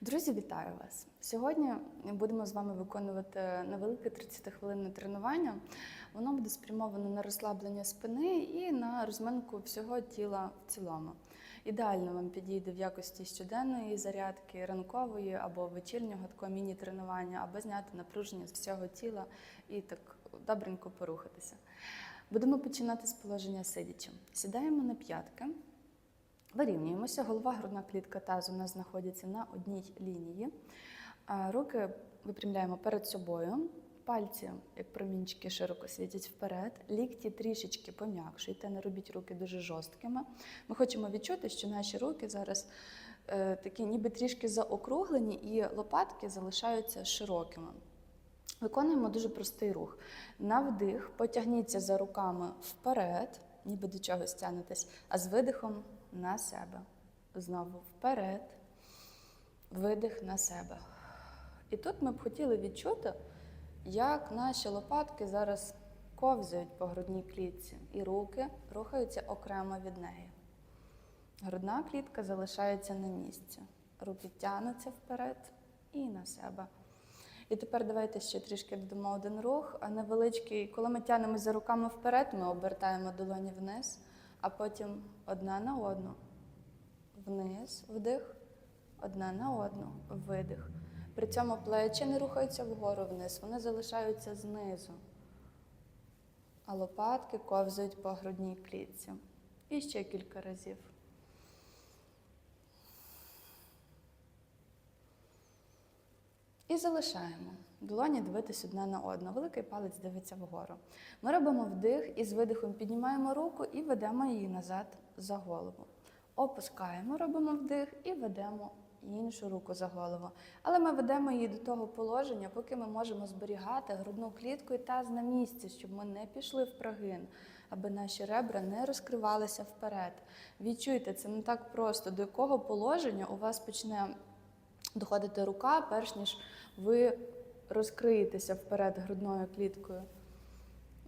Друзі, вітаю вас! Сьогодні будемо з вами виконувати невелике 30-хвилинне тренування. Воно буде спрямовано на розслаблення спини і на розминку всього тіла в цілому. Ідеально вам підійде в якості щоденної зарядки, ранкової або вечірнього такого міні-тренування, або зняти напруження з всього тіла і так добренько порухатися. Будемо починати з положення сидячи. Сідаємо на п'ятки. Вирівнюємося. Голова, грудна клітка тазу у нас знаходяться на одній лінії. Руки випрямляємо перед собою. Пальці, як промінчики, широко світять вперед. Лікті трішечки пом'якшуйте, не робіть руки дуже жорсткими. Ми хочемо відчути, що наші руки зараз е, такі ніби трішки заокруглені, і лопатки залишаються широкими. Виконуємо дуже простий рух. На вдих потягніться за руками вперед, ніби до чогось тягнетесь, а з видихом на себе. Знову вперед, видих на себе. І тут ми б хотіли відчути, як наші лопатки зараз ковзають по грудній клітці, і руки рухаються окремо від неї. Грудна клітка залишається на місці. Руки тягнуться вперед і на себе. І тепер давайте ще трішки додамо один рух, а невеличкий. Коли ми тягнемося за руками вперед, ми обертаємо долоні вниз, а потім одна на одну. Вниз, вдих, одна на одну, видих. При цьому плечі не рухаються вгору вниз, вони залишаються знизу. А лопатки ковзають по грудній клітці. І ще кілька разів. І залишаємо. Долоні дивитись одна на одну. Великий палець дивиться вгору. Ми робимо вдих і з видихом піднімаємо руку і ведемо її назад за голову. Опускаємо, робимо вдих і ведемо іншу руку за голову. Але ми ведемо її до того положення, поки ми можемо зберігати грудну клітку і таз на місці, щоб ми не пішли в прогин, аби наші ребра не розкривалися вперед. Відчуйте, це не так просто, до якого положення у вас почне доходити рука, перш ніж ви розкриєтеся вперед грудною кліткою.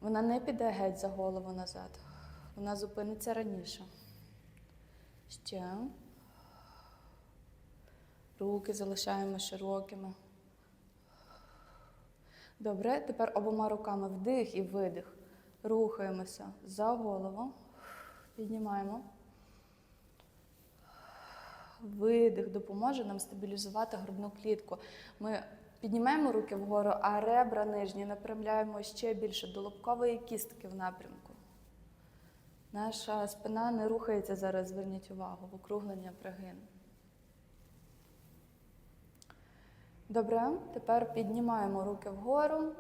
Вона не піде геть за голову назад. Вона зупиниться раніше. Ще. Руки залишаємо широкими. Добре, тепер обома руками вдих і видих. Рухаємося за голову. Піднімаємо. Видих допоможе нам стабілізувати грудну клітку. Ми піднімаємо руки вгору, а ребра нижні напрямляємо ще більше до лобкової кістки в напрямку. Наша спина не рухається зараз, зверніть увагу, в округлення прогин. Добре, тепер піднімаємо руки вгору,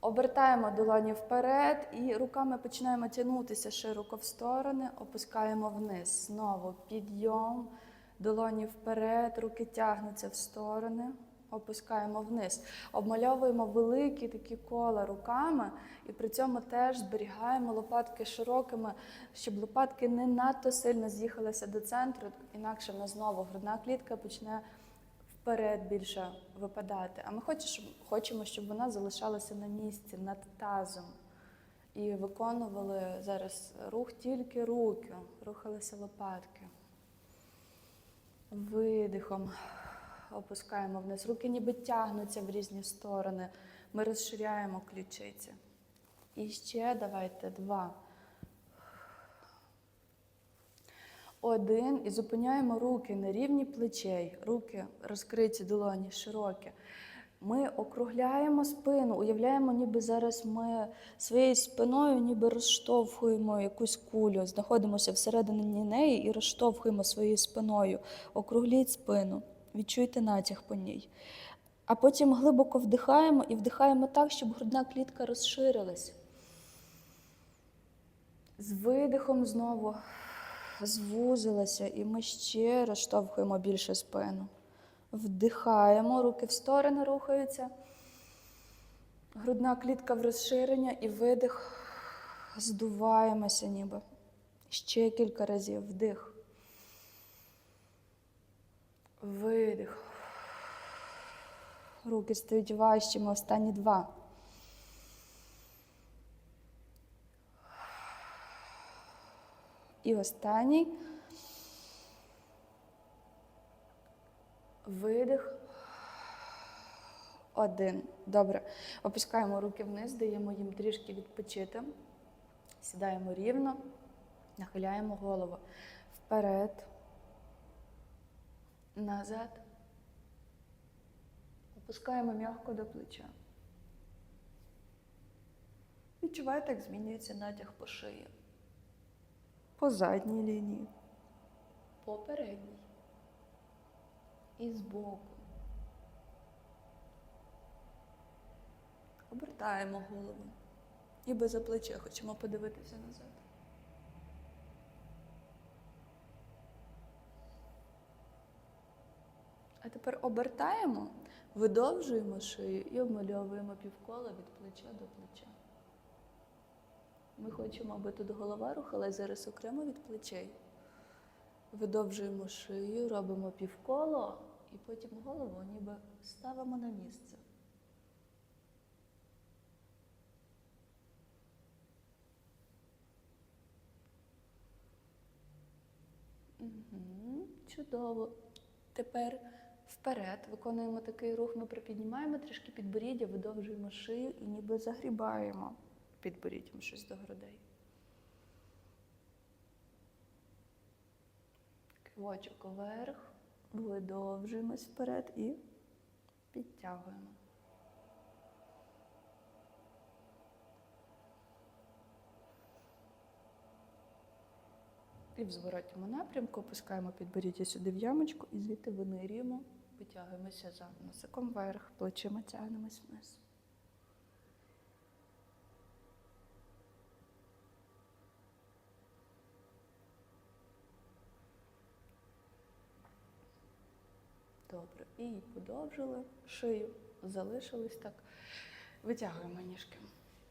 обертаємо долоні вперед і руками починаємо тягнутися широко в сторони, опускаємо вниз. Знову підйом, долоні вперед, руки тягнуться в сторони, опускаємо вниз. Обмальовуємо великі такі кола руками і при цьому теж зберігаємо лопатки широкими, щоб лопатки не надто сильно з'їхалися до центру, інакше в нас знову грудна клітка почне вперед більше випадати. А ми хочемо, щоб вона залишалася на місці, над тазом. І виконували зараз рух тільки руки, рухалися лопатки. Видихом опускаємо вниз. Руки ніби тягнуться в різні сторони. Ми розширяємо ключиці. І ще давайте два. Один. І зупиняємо руки на рівні плечей. Руки розкриті, долоні, широкі. Ми округляємо спину, уявляємо, ніби зараз ми своєю спиною ніби розштовхуємо якусь кулю, знаходимося всередині неї і розштовхуємо своєю спиною. Округліть спину, відчуйте натяг по ній. А потім глибоко вдихаємо і вдихаємо так, щоб грудна клітка розширилась. З видихом знову звузилася, і ми ще розштовхуємо більше спину. Вдихаємо, руки в сторони рухаються. Грудна клітка в розширення і видих. Здуваємося ніби. Ще кілька разів. Вдих. Видих. Руки стають важчими. Останні два. І останній. Видих. Один. Добре. Опускаємо руки вниз, даємо їм трішки відпочити. Сідаємо рівно, нахиляємо голову вперед, назад. Опускаємо м'яко до плеча. Відчуваєте, як змінюється натяг по шиї. По задній лінії. По передній. І збоку. Обертаємо голову. Ніби за плече хочемо подивитися назад. А тепер обертаємо, видовжуємо шию і обмальовуємо півкола від плеча до плеча. Ми хочемо, аби тут голова рухалась зараз окремо від плечей. Видовжуємо шию, робимо півколо і потім голову ніби ставимо на місце. Угу, чудово. Тепер вперед виконуємо такий рух. Ми припіднімаємо трішки підборіддя, видовжуємо шию і ніби загрібаємо підборіддям щось до грудей. Кивочок вверх, видовжуємось вперед і підтягуємо. І в зворотньому напрямку опускаємо підборіддя сюди в ямочку і звідти винирюємо, витягуємося за носиком вверх, плечима тягнемось вниз. Добре. І подовжили шию, залишились так. Витягуємо ніжки.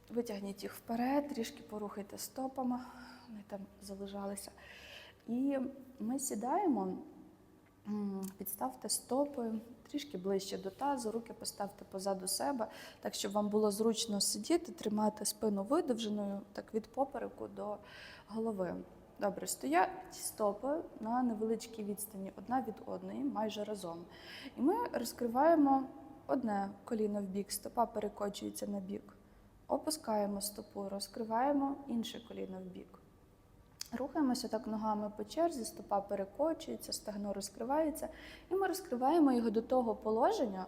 Витягніть їх вперед, трішки порухайте стопами, вони там залежалися. І ми сідаємо, підставте стопи трішки ближче до тазу, руки поставте позаду себе, так щоб вам було зручно сидіти, тримати спину видовженою, так від попереку до голови. Добре, стоять стопи на невеличкій відстані одна від одної, майже разом. І ми розкриваємо одне коліно в бік, стопа перекочується на бік. Опускаємо стопу, розкриваємо інше коліно в бік. Рухаємося так ногами по черзі, стопа перекочується, стегно розкривається, і ми розкриваємо його до того положення,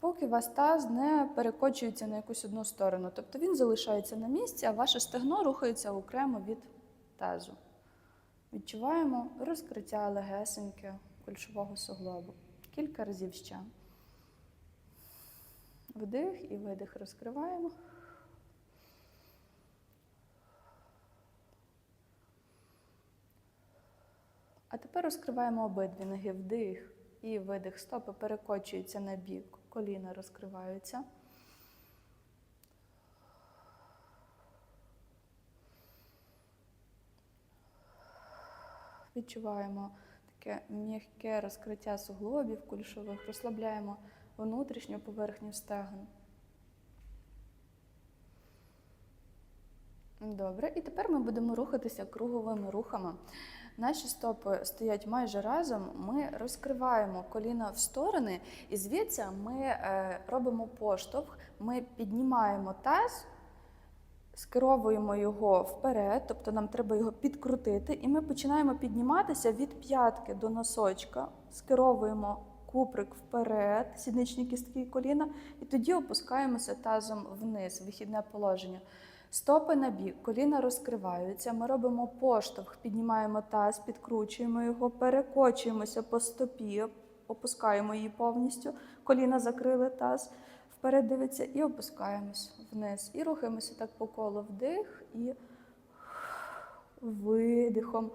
поки вас таз не перекочується на якусь одну сторону. Тобто він залишається на місці, а ваше стегно рухається окремо від тазу. Відчуваємо розкриття легесеньке кульшового суглобу. Кілька разів ще. Вдих і видих розкриваємо. А тепер розкриваємо обидві ноги вдих і видих. Стопи перекочуються на бік, коліна розкриваються. Відчуваємо таке м'яке розкриття суглобів кульшових, розслабляємо внутрішню поверхню стегон. Добре, і тепер ми будемо рухатися круговими рухами. Наші стопи стоять майже разом. Ми розкриваємо коліна в сторони, і звідси ми е, робимо поштовх, ми піднімаємо таз, скеровуємо його вперед, тобто нам треба його підкрутити, і ми починаємо підніматися від п'ятки до носочка, скеровуємо куприк вперед, сідничні кістки і коліна, і тоді опускаємося тазом вниз, вихідне положення. Стопи на бік, коліна розкриваються. Ми робимо поштовх, піднімаємо таз, підкручуємо його, перекочуємося по стопі, опускаємо її повністю. Коліна закрили таз, вперед дивиться і опускаємось вниз. І рухаємося так по колу вдих і видихом.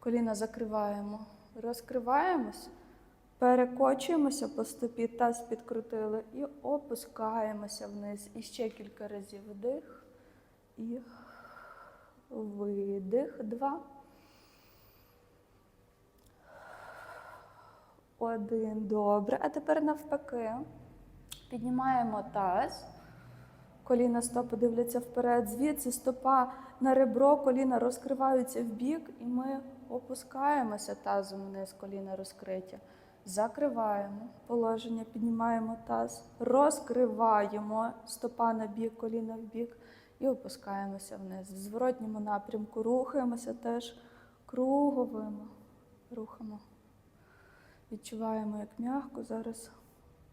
Коліна закриваємо, розкриваємось, перекочуємося по стопі, таз підкрутили і опускаємося вниз. І ще кілька разів вдих. І видих. Два. Один. Добре. А тепер навпаки. Піднімаємо таз. Коліна стопи дивляться вперед. Звідси стопа на ребро, коліна розкриваються в бік, і ми опускаємося тазом вниз, коліна розкриті. Закриваємо положення, піднімаємо таз, розкриваємо стопа на бік, коліна в бік і опускаємося вниз. В зворотньому напрямку рухаємося теж круговими рухами. Відчуваємо, як м'яко зараз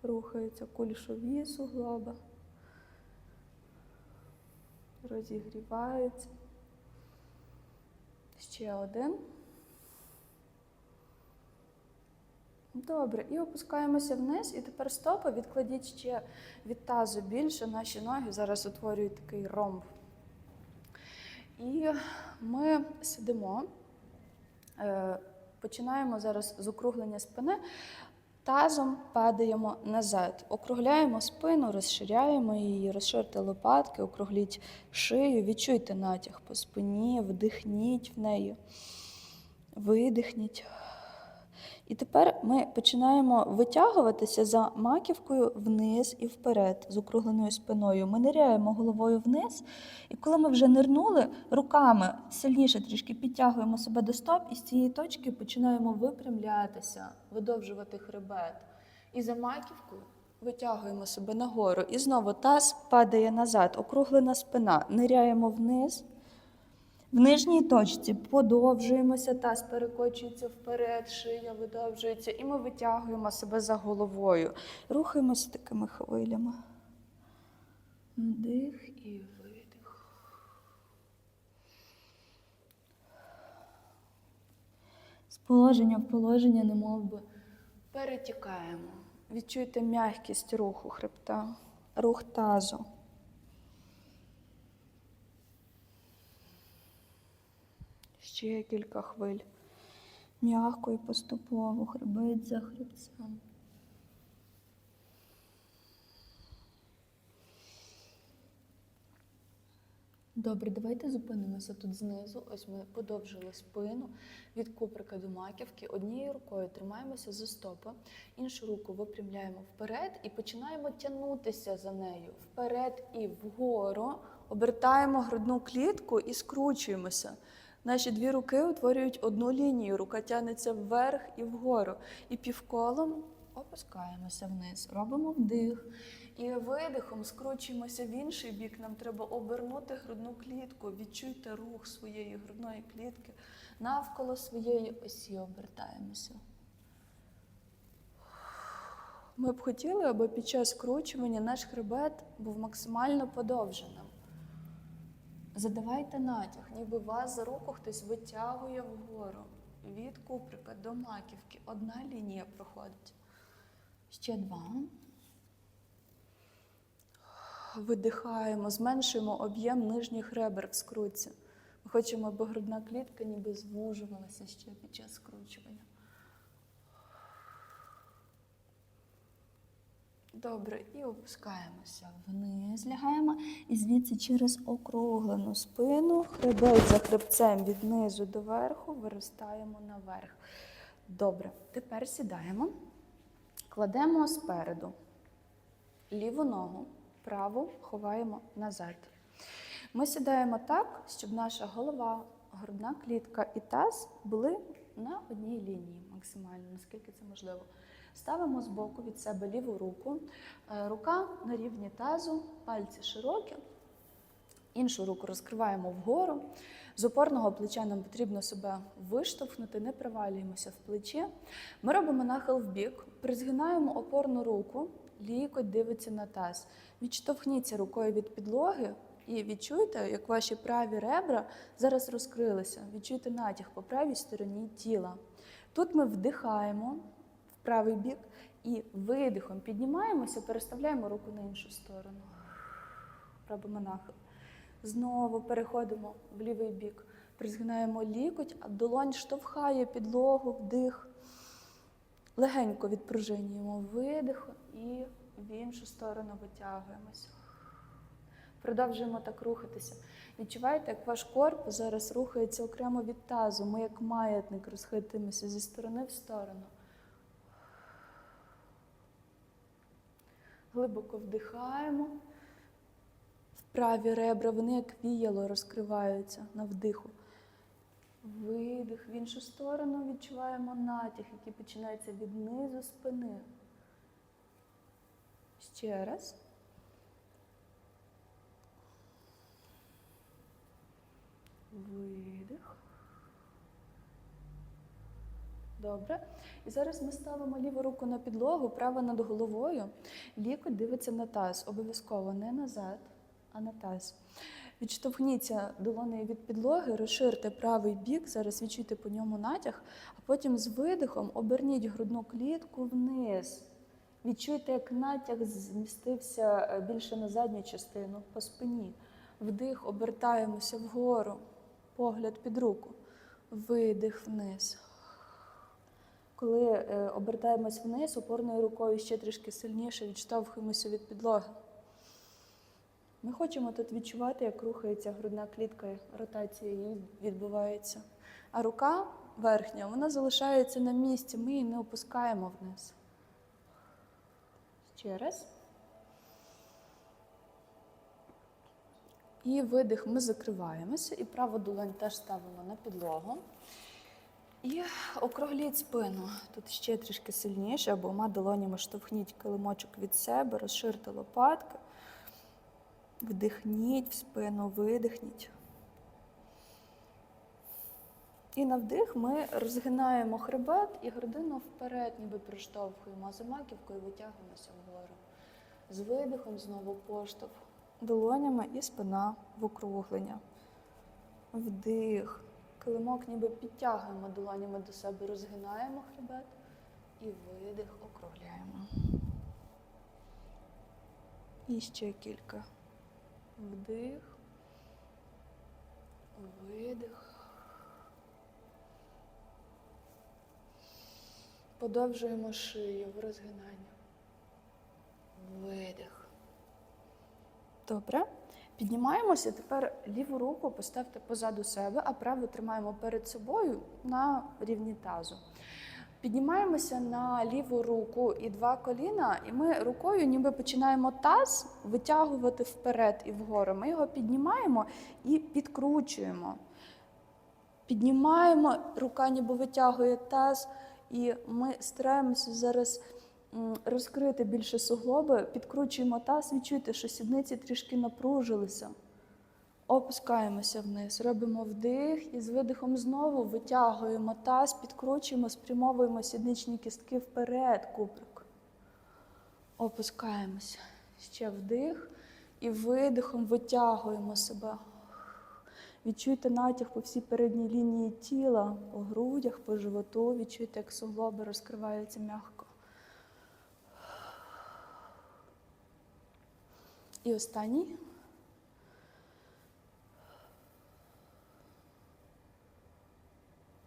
рухаються кульшові суглоби. Розігріваються. Ще один. Добре, і опускаємося вниз. І тепер стопи відкладіть ще від тазу більше. Наші ноги зараз утворюють такий ромб. І ми сидимо, е, починаємо зараз з округлення спини. Тазом падаємо назад, округляємо спину, розширяємо її, розширте лопатки, округліть шию, відчуйте натяг по спині, вдихніть в неї, видихніть. І тепер ми починаємо витягуватися за маківкою вниз і вперед з округленою спиною. Ми ниряємо головою вниз, і коли ми вже нирнули, руками сильніше трішки підтягуємо себе до стоп, і з цієї точки починаємо випрямлятися, видовжувати хребет. І за маківкою витягуємо себе нагору. І знову таз падає назад, округлена спина, ниряємо вниз. В нижній точці подовжуємося, таз перекочується вперед, шия видовжується, і ми витягуємо себе за головою. Рухаємося такими хвилями. Вдих і видих. З положення в положення, немов би перетікаємо. Відчуйте м'якість руху хребта, рух тазу. Ще кілька хвиль. М'яко і поступово, хребець за хребцем. Добре, давайте зупинимося тут знизу. Ось ми подовжили спину від куприка до маківки. Однією рукою тримаємося за стопи, іншу руку випрямляємо вперед і починаємо тягнутися за нею вперед і вгору. Обертаємо грудну клітку і скручуємося. Наші дві руки утворюють одну лінію, рука тягнеться вверх і вгору. І півколом опускаємося вниз. Робимо вдих. І видихом скручуємося в інший бік. Нам треба обернути грудну клітку. Відчуйте рух своєї грудної клітки. Навколо своєї осі обертаємося. Ми б хотіли, аби під час скручування наш хребет був максимально подовженим. Задавайте натяг, ніби вас за руку хтось витягує вгору. Від куприка до маківки. Одна лінія проходить. Ще два. Видихаємо, зменшуємо об'єм нижніх ребер в скрутці. Ми хочемо, аби грудна клітка ніби звужувалася ще під час скручування. Добре, і опускаємося вниз, лягаємо. І звідси через округлену спину, хребет за хребцем від низу до верху, виростаємо наверх. Добре, тепер сідаємо, кладемо спереду ліву ногу, праву ховаємо назад. Ми сідаємо так, щоб наша голова, грудна клітка і таз були на одній лінії максимально, наскільки це можливо. Ставимо збоку від себе ліву руку, Е, рука на рівні тазу, пальці широкі. Іншу руку розкриваємо вгору. З опорного плеча нам потрібно себе виштовхнути, не провалюємося в плечі. Ми робимо нахил в бік, призгинаємо опорну руку, лікоть дивиться на таз. Відштовхніться рукою від підлоги і відчуйте, як ваші праві ребра зараз розкрилися. Відчуйте натяг по правій стороні тіла. Тут ми вдихаємо в правий бік і видихом піднімаємося, переставляємо руку на іншу сторону. Робимо нахил. Знову переходимо в лівий бік. Призгинаємо лікоть, а долонь штовхає підлогу, вдих. Легенько відпружинюємо видих і в іншу сторону витягуємося. Продовжуємо так рухатися. Відчуваєте, як ваш корпус зараз рухається окремо від тазу. Ми, як маятник, розхитуємося зі сторони в сторону. Глибоко вдихаємо. Праві ребра, вони як віяло розкриваються на вдиху. Видих. В іншу сторону відчуваємо натяг, який починається від низу спини. Ще раз. Видих. Добре. І зараз ми ставимо ліву руку на підлогу, права над головою. Лікоть дивиться на таз. Обов'язково не назад, а на таз. Відштовхніться долонею від підлоги, розширте правий бік, зараз відчуйте по ньому натяг, а потім з видихом оберніть грудну клітку вниз. Відчуйте, як натяг змістився е, більше на задню частину по спині. Вдих, обертаємося вгору, погляд під руку, видих вниз. Коли е, обертаємось вниз, опорною рукою ще трішки сильніше відштовхуємося від підлоги. Ми хочемо тут відчувати, як рухається грудна клітка, ротація її відбувається. А рука верхня, вона залишається на місці, ми її не опускаємо вниз. Ще раз. І видих ми закриваємося, і праву долонь теж ставимо на підлогу. І округліть спину. Тут ще трішки сильніше, обома долонями штовхніть килимочок від себе, розширте лопатки. Вдихніть в спину, видихніть. І на вдих ми розгинаємо хребет і грудину вперед, ніби приштовхуємо, за маківкою витягуємося вгору. З видихом знову поштовх долонями і спина в округлення. Вдих. Килимок ніби підтягуємо долонями до себе, розгинаємо хребет і видих округляємо. І ще кілька. Вдих. Видих. Подовжуємо шию в розгинанні. Видих. Добре. Піднімаємося. Тепер ліву руку поставте позаду себе, а праву тримаємо перед собою на рівні тазу. Піднімаємося на ліву руку і два коліна, і ми рукою ніби починаємо таз витягувати вперед і вгору. Ми його піднімаємо і підкручуємо. Піднімаємо, рука ніби витягує таз, і ми стараємося зараз розкрити більше суглоби, підкручуємо таз, відчуйте, що сідниці трішки напружилися. Опускаємося вниз, робимо вдих і з видихом знову витягуємо таз, підкручуємо, спрямовуємо сідничні кістки вперед, куприк. Опускаємося. Ще вдих і видихом витягуємо себе. Відчуйте натяг по всій передній лінії тіла, по грудях, по животу. Відчуйте, як суглоби розкриваються м'яко. І останній.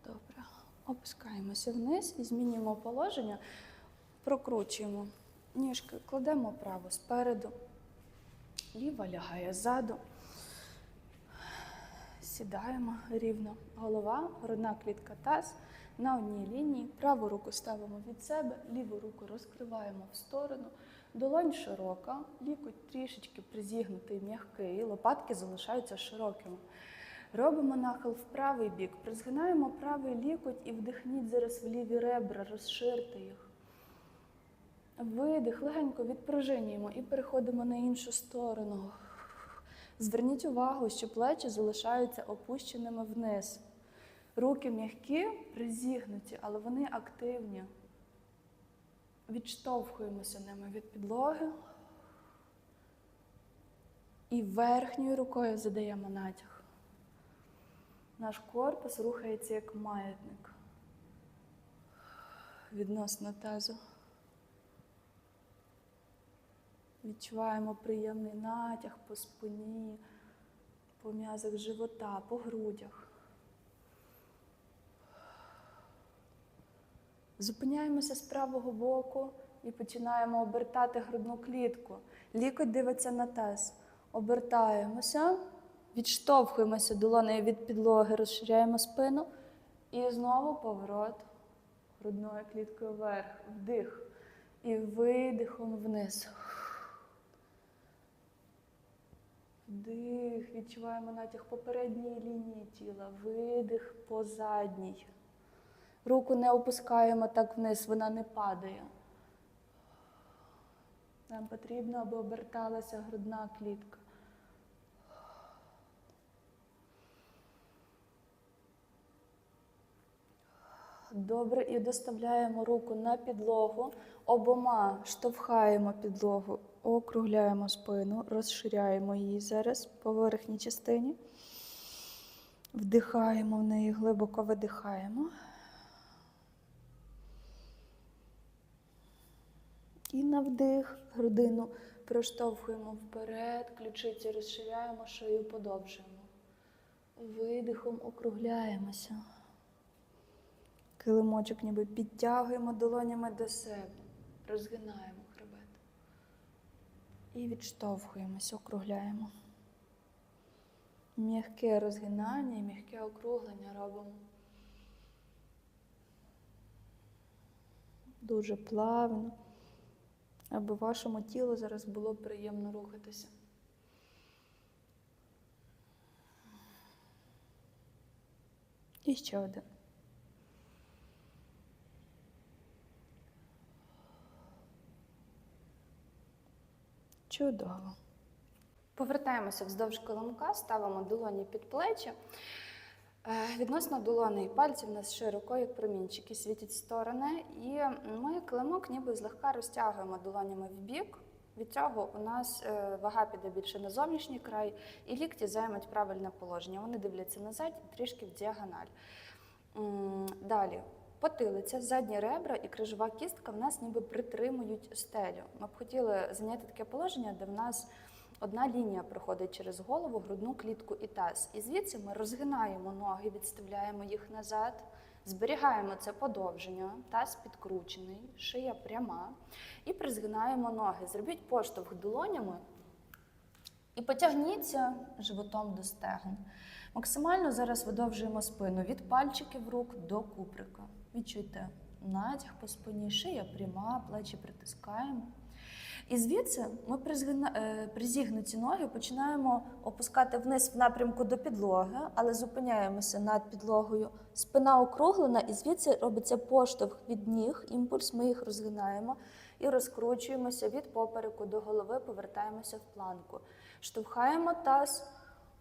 Добре. Опускаємося вниз і змінюємо положення, прокручуємо ніжки, кладемо право спереду, ліва лягає ззаду. Сідаємо рівно. Голова, грудна клітка таз на одній лінії. Праву руку ставимо від себе, ліву руку розкриваємо в сторону. Долонь широка, лікоть трішечки призігнутий, м'який, лопатки залишаються широкими. Робимо нахил в правий бік, призгинаємо правий лікоть і вдихніть зараз в ліві ребра, розширте їх. Видих, легенько відпружинюємо і переходимо на іншу сторону. Зверніть увагу, що плечі залишаються опущеними вниз. Руки м'які, призігнуті, але вони активні. Відштовхуємося ними від підлоги. І верхньою рукою задаємо натяг. Наш корпус рухається як маятник відносно тазу. Відчуваємо приємний натяг по спині, по м'язах живота, по грудях. Зупиняємося з правого боку і починаємо обертати грудну клітку. Лікоть дивиться на таз. Обертаємося, відштовхуємося долонею від підлоги, розширяємо спину. І знову поворот грудною кліткою вверх, вдих і видихом вниз. Вдих, відчуваємо натяг по передній лінії тіла, видих по задній. Руку не опускаємо так вниз, вона не падає. Нам потрібно, аби оберталася грудна клітка. Добре, і доставляємо руку на підлогу. Обома штовхаємо підлогу, округляємо спину, розширяємо її зараз по верхній частині. Вдихаємо в неї, глибоко видихаємо. На вдих грудину проштовхуємо вперед, ключиці розширяємо, шию подовжуємо. Видихом округляємося. Килимочок ніби підтягуємо долонями до себе, розгинаємо хребет. І відштовхуємося, округляємо. М'яке розгинання і м'яке округлення робимо. Дуже плавно, аби вашому тілу зараз було приємно рухатися. І ще один. Чудово. Повертаємося вздовж килимка, ставимо долоні під плечі. Е, Відносно долони і пальців у нас широко, як промінчики, світять сторони. І ми килимок ніби злегка розтягуємо долонями в бік. Від цього у нас е, вага піде більше на зовнішній край, і лікті займуть правильне положення. Вони дивляться назад і трішки в діагональ. Далі. Потилиця, задні ребра і крижова кістка в нас ніби притримують стелю. Ми б хотіли зайняти таке положення, де в нас одна лінія проходить через голову, грудну клітку і таз. І звідси ми розгинаємо ноги, відставляємо їх назад, зберігаємо це подовження, таз підкручений, шия пряма. І призгинаємо ноги. Зробіть поштовх долонями і потягніться животом до стегон. Максимально зараз видовжуємо спину від пальчиків рук до куприка. Відчуйте натяг по спині, шия пряма, плечі притискаємо. І звідси ми призгина... е, призігнуті ноги починаємо опускати вниз в напрямку до підлоги, але зупиняємося над підлогою. Спина округлена, і звідси робиться поштовх від ніг, імпульс, ми їх розгинаємо і розкручуємося від попереку до голови, повертаємося в планку. Штовхаємо таз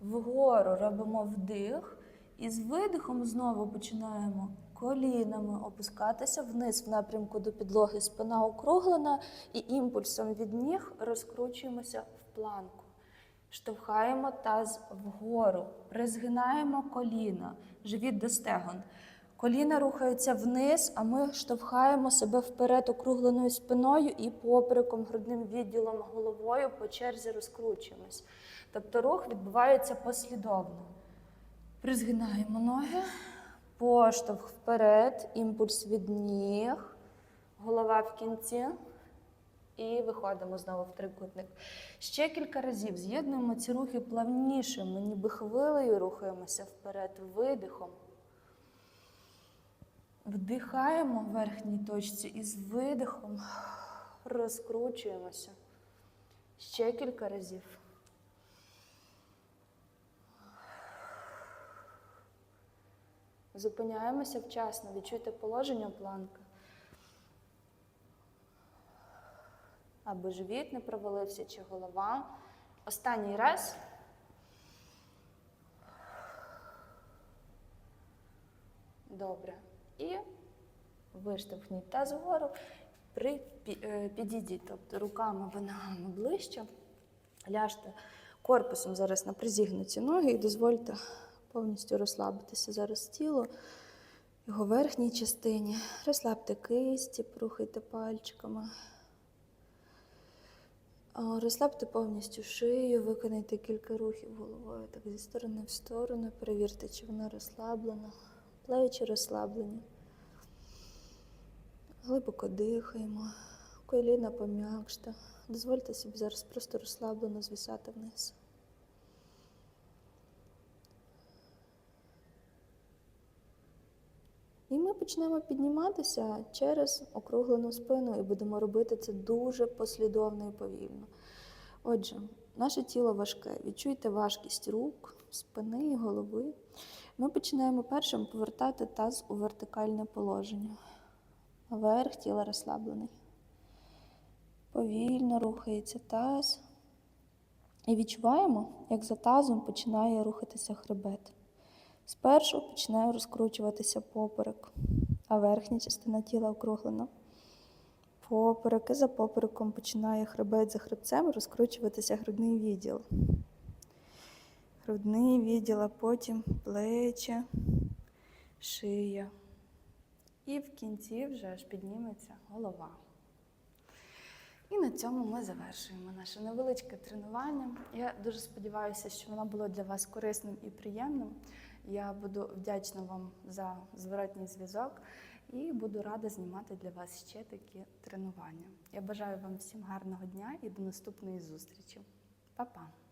вгору, робимо вдих, і з видихом знову починаємо колінами опускатися вниз в напрямку до підлоги, спина округлена, і імпульсом від ніг розкручуємося в планку. Штовхаємо таз вгору, призгинаємо коліна, живіт до стегон. Коліна рухаються вниз, а ми штовхаємо себе вперед округленою спиною і попереком, грудним відділом головою по черзі розкручуємось. Тобто рух відбувається послідовно. Призгинаємо ноги, поштовх вперед, імпульс від ніг, голова в кінці. І виходимо знову в трикутник. Ще кілька разів з'єднуємо ці рухи плавніше. Ми ніби хвилею рухаємося вперед, видихом. Вдихаємо в верхній точці і з видихом розкручуємося. Ще кілька разів. Зупиняємося вчасно, відчуйте положення планки. Аби живіт не провалився чи голова. Останній раз. Добре. І виштовхніть таз вгору, при, е, підійдіть, тобто руками ви ногами ближче. Ляжте корпусом зараз на призігнуті ноги і дозвольте повністю розслабитися зараз тіло, його верхній частині. Розслабте кисті, порухайте пальчиками. Розслабте повністю шию, виконайте кілька рухів головою, так зі сторони в сторону. Перевірте, чи вона розслаблена, плечі розслаблені. Глибоко дихаємо, коліна пом'якште. Дозвольте собі зараз просто розслаблено звисати вниз. І ми почнемо підніматися через округлену спину і будемо робити це дуже послідовно і повільно. Отже, Наше тіло важке. Відчуйте важкість рук, спини і голови. Ми починаємо першим повертати таз у вертикальне положення. Верх тіла розслаблений. Повільно рухається таз. І відчуваємо, як за тазом починає рухатися хребет. Спершу починає розкручуватися поперек, а верхня частина тіла округлена. Поперек і за попереком починає хребет за хребцем розкручуватися грудний відділ. Грудний відділ, а потім плечі, шия. І в кінці вже аж підніметься голова. І на цьому ми завершуємо наше невеличке тренування. Я дуже сподіваюся, що воно було для вас корисним і приємним. Я буду вдячна вам за зворотній зв'язок і буду рада знімати для вас ще такі тренування. Я бажаю вам всім гарного дня і до наступної зустрічі. Па-па!